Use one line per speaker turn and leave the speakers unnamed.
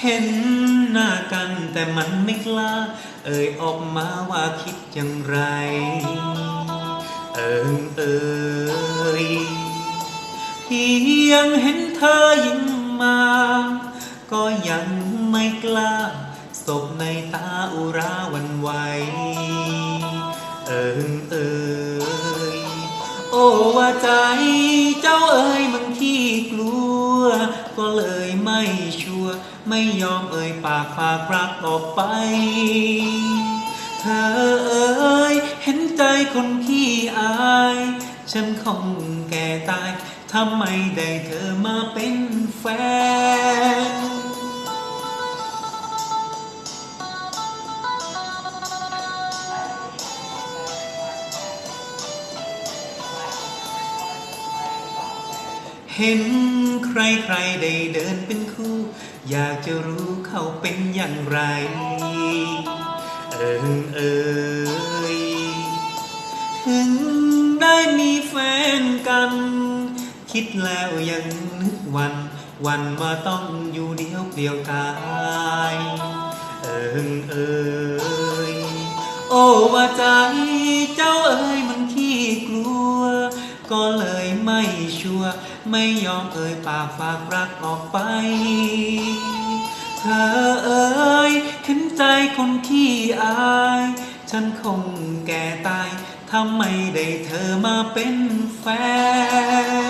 เห็นหน้ากันแต่มันไม่กล้า เอ่ยออกมาว่าคิดอย่างไร เอิงเอ่ยเพียงเห็นเธอยิ้มมา ก็ยังไม่กล้าศพในตาอุราวันไหวเอิงเอ่ยโอ้ว่าใจเจ้าเอ๋ยมันขี้กลัว ก็เลยไม่ชัว ไม่ยอมเอ่ยปากฝากรักออกไป เธอเอ๋ยเห็นใจคนขี้อาย ฉันคงแก่ตายทำไมได้เธอมาเป็นแฟน เห็นใครใครๆได้เดินเป็น อยากจะรู้เขาเป็นอย่างไร เอิงเอ่ยถึงได้มีแฟนกัน คิดแล้วยังนึกวัน วันว่าต้องอยู่เดียวเปลี่ยวกายเอิงเอ่ยโอ้ว่าใจ ชัวร์ไม่ยอมเอ่ยปากฝากรักออกไป เธอเอ่ยขึ้นใจคนขี้อาย ฉันคงแก่ตายทำไมได้เธอมาเป็นแฟน